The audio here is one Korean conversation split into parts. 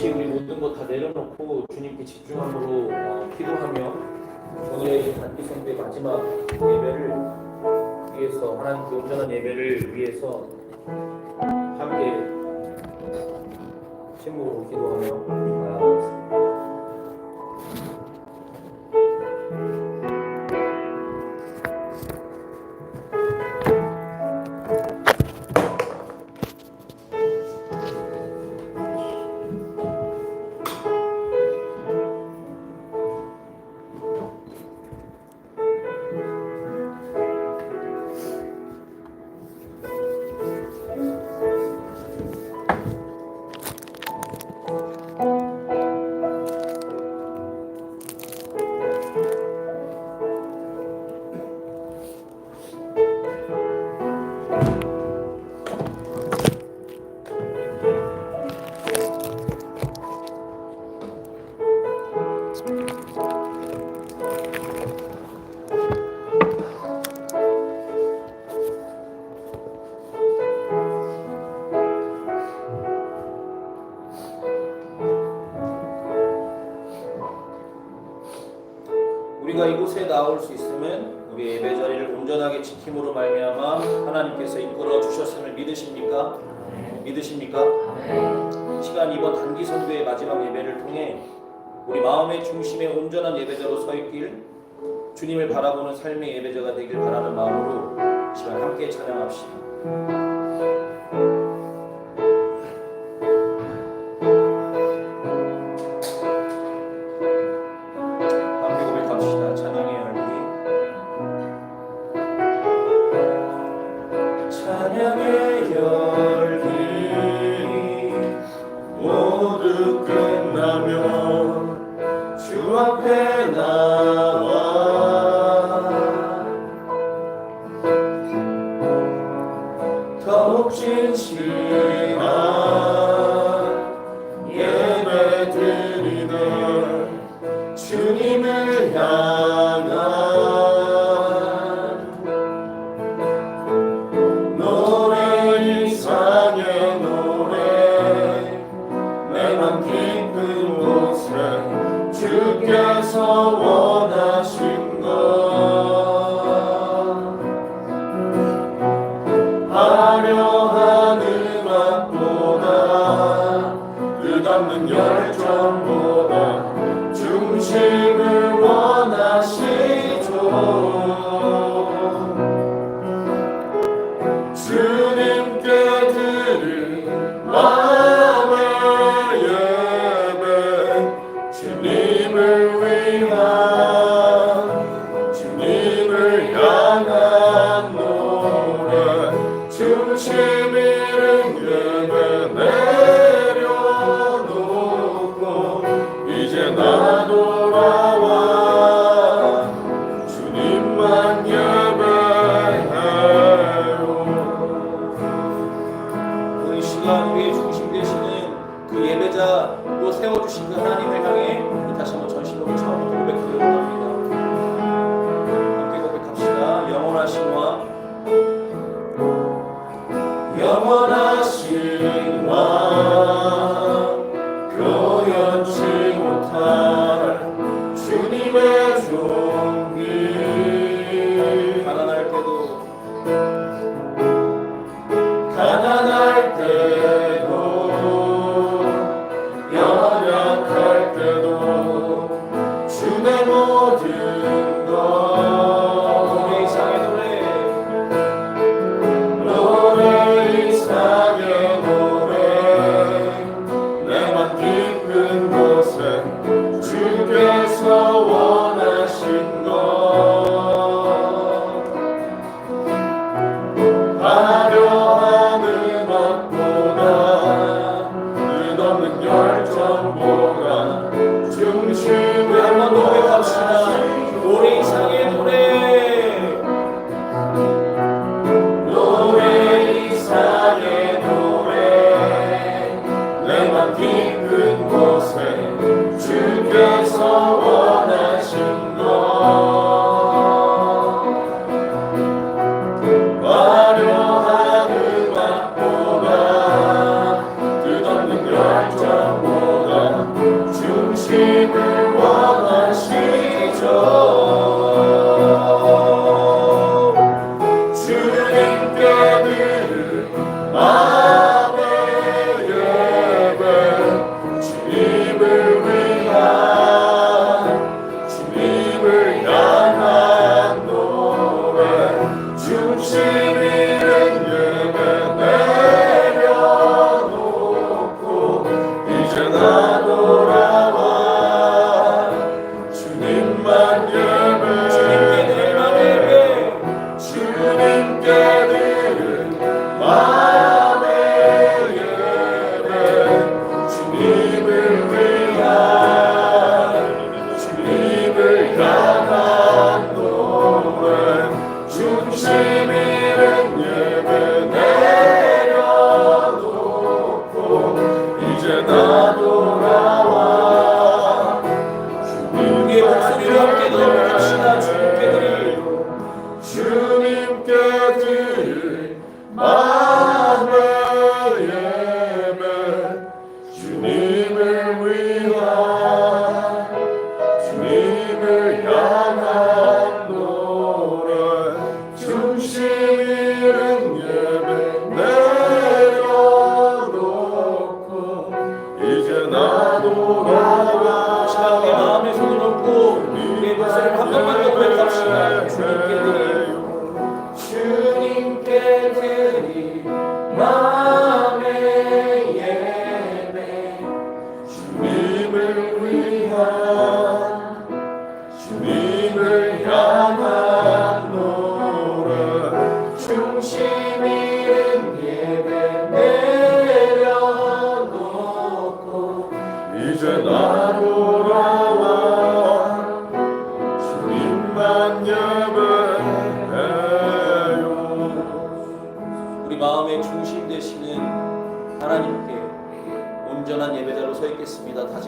같이 우리 모든 것 다 내려놓고 주님께 집중함으로 어, 기도하며 오늘의 단기 성대 마지막 예배를 위해서 하나님 그 온전한 예배를 위해서 함께 침묵으로 기도하며 믿으십니까? 믿으십니까? 시간 이번 단기 선교의 마지막 예배를 통해 우리 마음의 중심에 온전한 예배자로 서 있길 주님을 바라보는 삶의 예배자가 되길 바라는 마음으로 이 시간 함께 찬양합시다. 더욱 진실한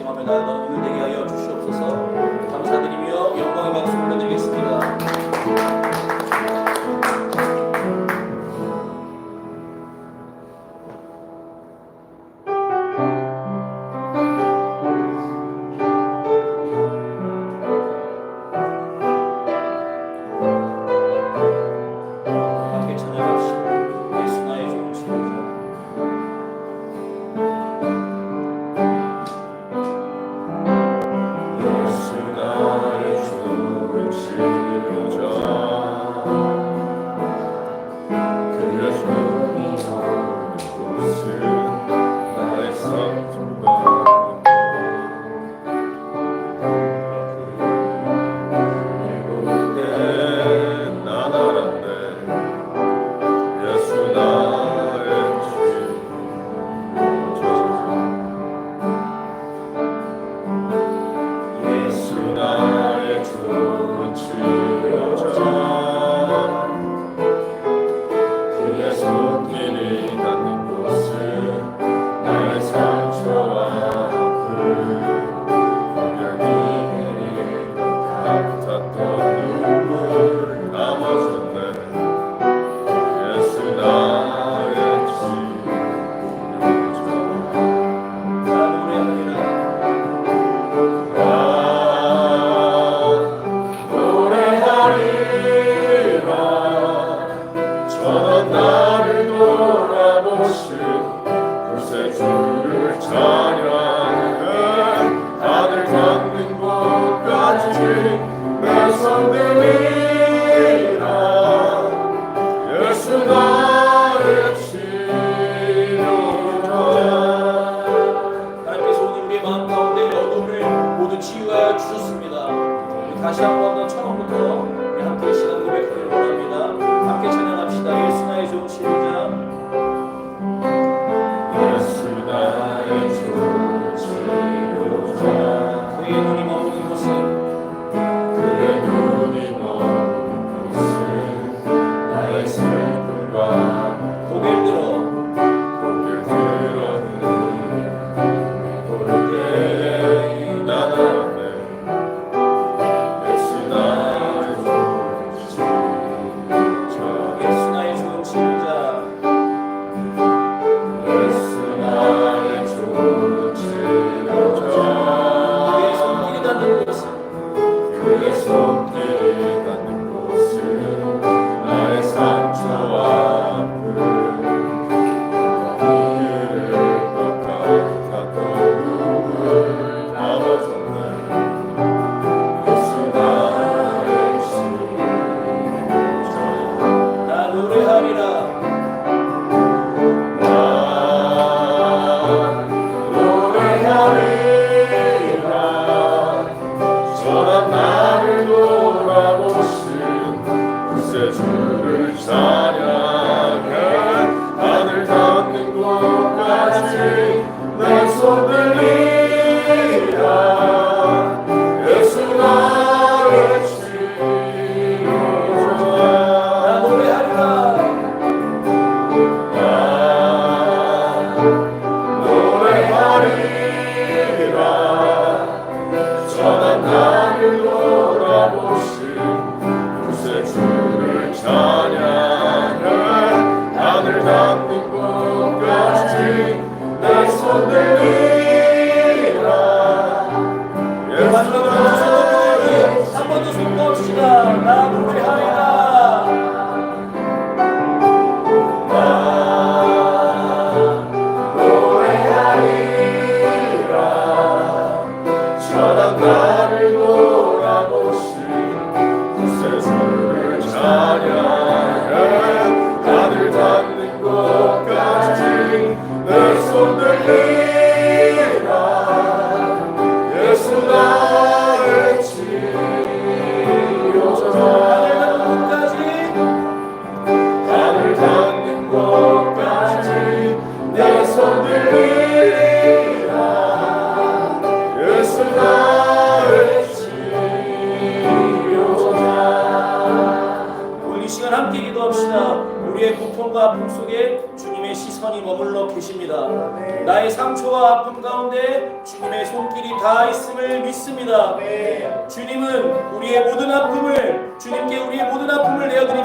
말씀하며 나의 마음을 되게 하여 주시옵소서 감사드리며 영광의 박수 올려드리겠습니다.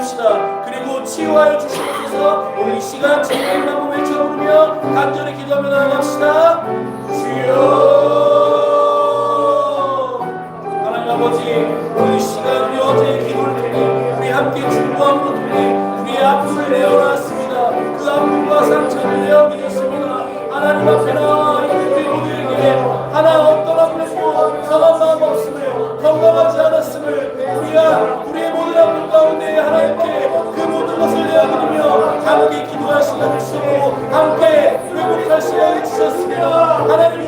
내어드립시다. 그리고 치유하여 주시옵소서 오늘 이 시간 주님의 이름으로 외쳐 부르며 간절히 기도하며 나아갑시다. 주여 하나님 아버지 오늘 이 시간 우리 어제의 기도를 통해 우리 함께 중보함으로 통해 우리의 아픔을 내어놨습니다. 그 아픔과 상처를 내어드렸습니다. 하나님 앞에 나와 우리 모두에게 하나 아픔도 상한 마음 없음을 건강하지 않았음을 우리가 내어드리며 함께 기도할 시간을 주셨고 함께 회복할 시간을 주셨습니다. 하나님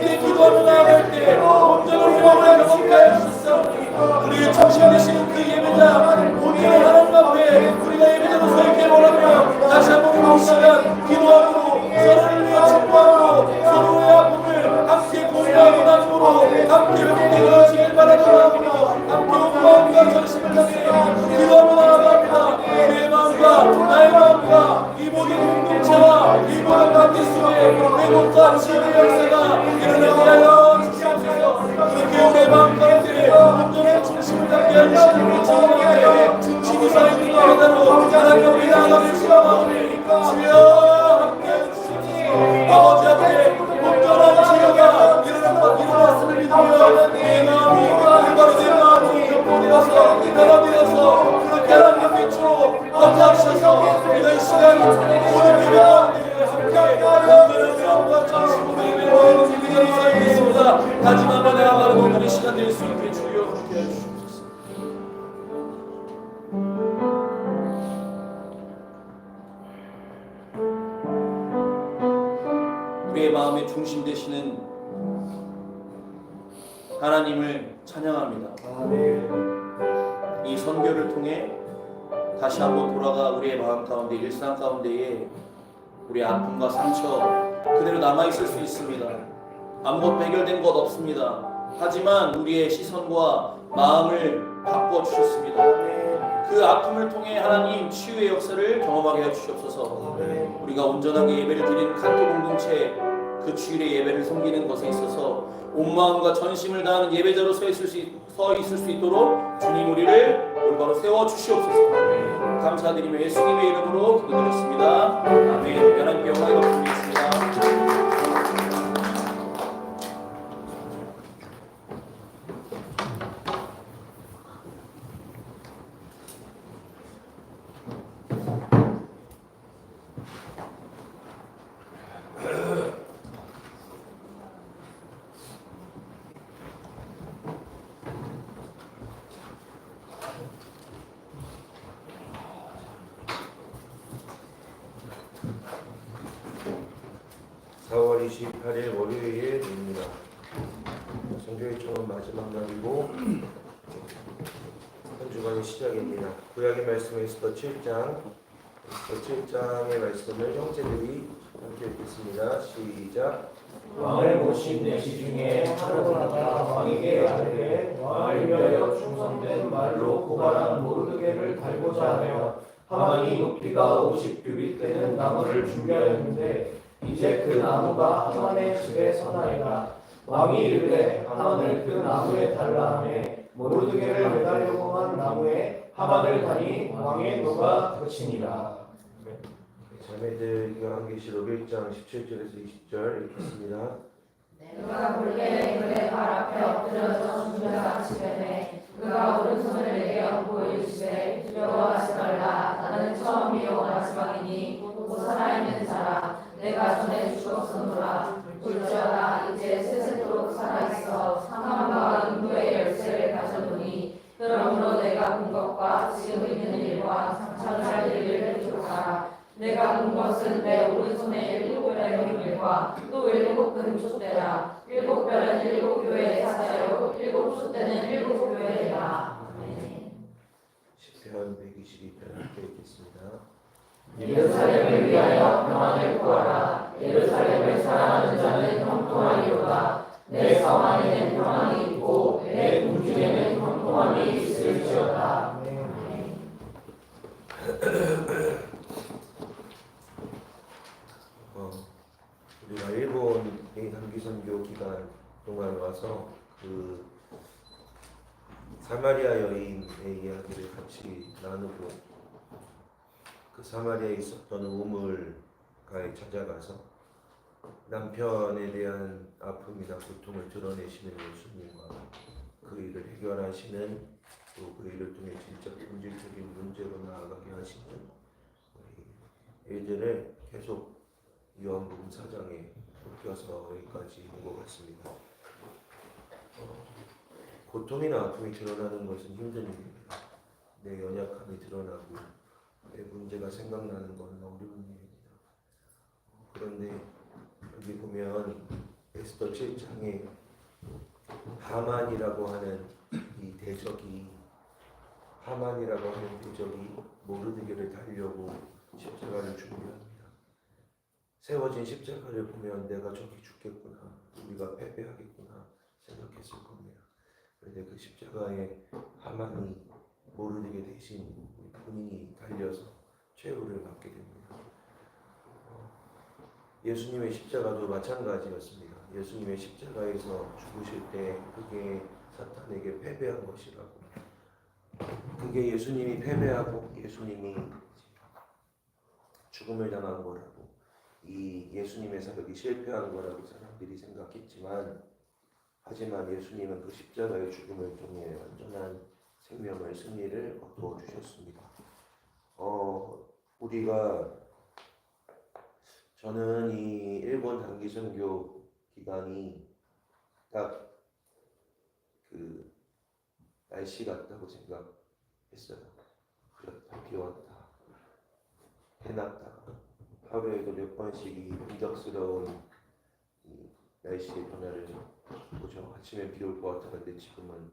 찬양합니다. 이 선교를 통해 다시 한번 돌아가 우리의 마음 가운데 일상 가운데에 우리의 아픔과 상처 그대로 남아 있을 수 있습니다. 아무것도 해결된 것 없습니다. 하지만 우리의 시선과 마음을 바꿔 주셨습니다. 그 아픔을 통해 하나님 치유의 역사를 경험하게 해 주시옵소서. 우리가 온전하게 예배를 드리는 칸토 공동체 그 주일의 예배를 섬기는 것에 있어서 온 마음과 전심을 다하는 예배자로 서 있을 수, 있- 서 있을 수 있도록 주님 우리를 올바로 세워 주시옵소서. 감사드리며 예수님의 이름으로 기도드렸습니다. 아멘. 하나님께 영광을 받습니 5월 28일 월요일입니다. 성교회총은 마지막 날이고 한 주간의 시작입니다. 구약의 말씀에 있었던 7장 7장의 말씀을 형제들이 함께 읽겠습니다. 시작 왕을 모신 내시 중에 하루마다 왕에게 아뢰되 왕을 위하여 충성된 말로 고발한 모르드게를 달고자 하며 하만이 높이가 50규빗 되는 나무를 준비하였는데 이제 그 나무가 하만의 집에 서나이다 왕이 이르되 하만을 그 나무에 달라 하며 모르드게를 매달려고 한 나무에 하만을 다니 왕의 노가 그치니라. 자매들 요한계시록 1장 17절에서 20절 읽겠습니다. 내가 볼때 그의 발 앞에 엎드려서 죽는다 치매네 그가 오른손을 내게 얹고 이르시되 두려워하지 말라. 나는 처음이요 마지막이니 곧 살아있는 자라 내가 전에 죽었으므라 볼지어다. 이제 세세토록 살아있어 사망과 인도의 열쇠를 가져보니 그러므로 내가 본 것과 지금 있는 일과 장차할 일을 기록하라 내가 본 것은 내 오른손에 일곱 별의 힘일과 또 일곱 큰 촛대라. 일곱 별은 일곱 교회의 사자요. 일곱 촛대는 일곱 교회이라. 아멘. 10편 122편 함께 읽겠습니다. 예루살렘을 위하여 평안을 구하라. 예루살렘을 사랑하는 자는 형통하리로다. 내 성 안에는 평안이 있고 내 궁중에는 형통함이 있을지어다. 어, 우리가 일본 선교 기간 동안 와서 그 사마리아 여인의 이야기를 같이 나누고 그 사마리아에 있었던 우물가에 찾아가서 남편에 대한 아픔이나 고통을 드러내시는 예수님과 그 일을 해결하시는 또 그 일을 통해 진짜 본질적인 문제로 나아가게 하시는 이 일들을 계속 요한복음 4장에 옮겨서 여기까지 온것 같습니다. 어, 고통이나 아픔이 드러나는 것은 힘든 일입니다. 내 연약함이 드러나고 내 문제가 생각나는 것은 어려운 일입니다. 어, 그런데 여기 보면 에스더 7장에 하만이라고 하는 이 대적이 하만이라고 하는 대적이 모르드게를 달려고 십자가를 준비합니다. 세워진 십자가를 보면 내가 저기 죽겠구나, 우리가 패배하겠구나 생각했을 겁니다. 그런데 그 십자가에 하만이 모르드게 대신 본인이 달려서 최후를 받게 됩니다. 어, 예수님의 십자가도 마찬가지였습니다. 예수님의 십자가에서 죽으실 때 그게 사탄에게 패배한 것이라고. 그게 예수님이 패배하고 예수님이 죽음을 당한 거라고. 이 예수님의 사역이 실패한 거라고 사람들이 생각했지만 하지만 예수님은 그 십자가의 죽음을 통해 완전한 생명을 승리를 얻어 주셨습니다. 어 우리가 저는 이 일본 단기 선교 기간이 딱 그 날씨 같다고 생각했어요. 그렇다 비 왔다 해놨다 하루에도 몇 번씩 이 변덕스러운 이 날씨의 변화를 보죠. 아침에 비 올 것 같았는데 지금은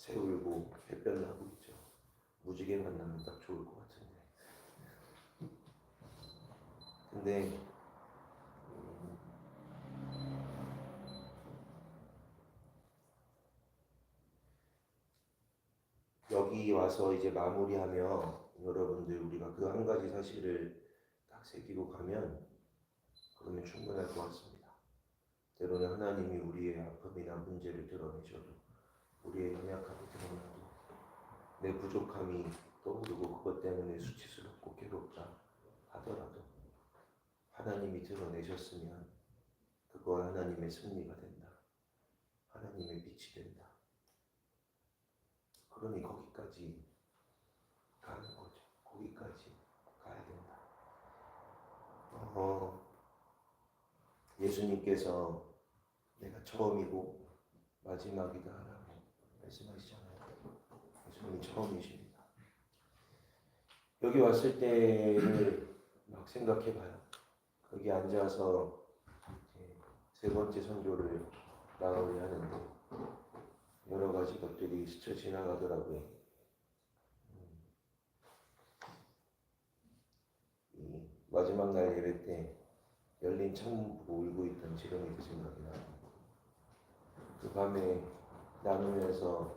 새 울고 햇볕 나고 있죠. 무지개 만 나면 딱 좋을 것 같은데. 근데 음, 여기 와서 이제 마무리하며 여러분들 우리가 그 한 가지 사실을 딱 새기고 가면 그러면 충분할 것 같습니다. 때로는 하나님이 우리의 아픔이나 문제를 드러내셔도 우리의 연약함이 드러나도 내 부족함이 떠오르고 그것 때문에 수치스럽고 괴롭다 하더라도 하나님이 드러내셨으면 그거 하나님의 승리가 된다. 하나님의 빛이 된다. 그러니 거기까지 가는 거죠. 거기까지 가야 된다. 어, 예수님께서 내가 처음이고 마지막이다라고 말씀하시잖아요. 예수님이 처음이십니다. 여기 왔을 때를 막 생각해봐요. 여기 앉아서 세 번째 선교를 나가려 하는데 여러 가지 것들이 스쳐 지나가더라고요. 음. 이 마지막 날 예배 때 열린 창문 보고 울고 있던 지렁이도 생각이 나고 그 밤에 나누면서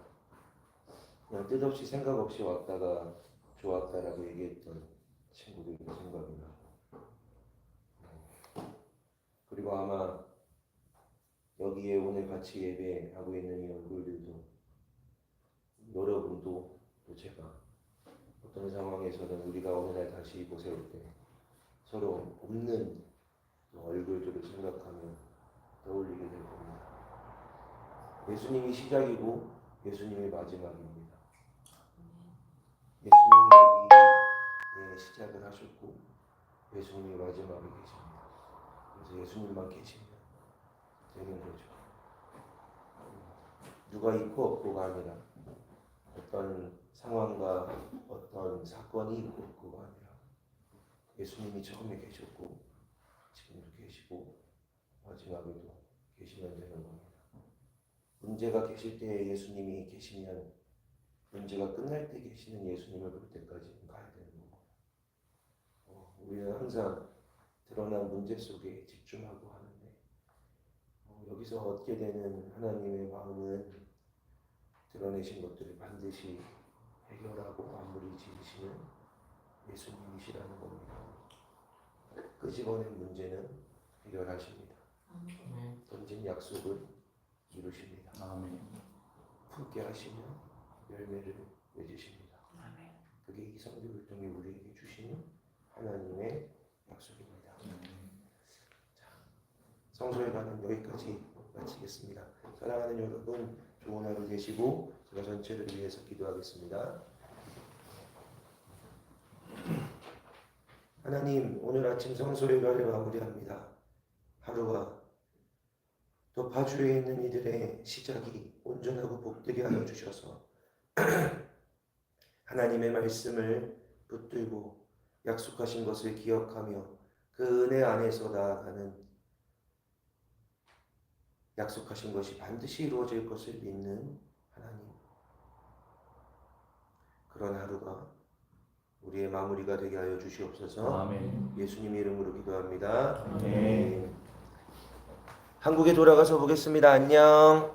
그냥 뜻없이 생각 없이 왔다가 좋았다라고 얘기했던 친구들도 생각이 나고 그리고 아마 여기에 오늘 같이 예배하고 있는 이 얼굴들도 여러분도 또 제가 어떤 상황에서는 우리가 어느 날 다시 모세울 때 서로 없는 또 얼굴들을 생각하며 떠올리게 될 겁니다. 예수님이 시작이고 예수님이 마지막입니다. 예수님이 여기에 시작을 하셨고 예수님이 마지막에 계십니다. 그래서 예수님만 계시면 되는 거죠. 누가 있고 없고가 아니라 어떤 상황과 어떤 사건이 있고 없고가 아니라 예수님이 처음에 계셨고 지금도 계시고 마지막에도 계시면 되는 겁니다. 문제가 계실 때 예수님이 계시면 문제가 끝날 때 계시는 예수님을 볼 때까지 가야 되는 거고 어, 우리는 항상 드러난 문제 속에 집중하고 하는데 어, 여기서 얻게 되는 하나님의 마음은 드러내신 것들을 반드시 해결하고 마무리 지으시는 예수님이시라는 겁니다. 끄집어낸 문제는 해결하십니다. 하신 약속을 이루십니다. 아멘. 품게 하시며 열매를 맺으십니다. 그게 이 성경을 통해 우리에게 주시는 하나님의 약속입니다. 성소에 관한 여기까지 마치겠습니다. 사랑하는 여러분 좋은 하루 되시고 제가 전체를 위해서 기도하겠습니다. 하나님 오늘 아침 성소례가를 마무리합니다. 하루가 또 파주에 있는 이들의 시작이 온전하고 복되게 하여 주셔서 하나님의 말씀을 붙들고 약속하신 것을 기억하며 그 은혜 안에서 나아가는 약속하신 것이 반드시 이루어질 것을 믿는 하나님 그런 하루가 우리의 마무리가 되게 하여 주시옵소서 아멘. 예수님 이름으로 기도합니다 아멘. 한국에 돌아가서 보겠습니다. 안녕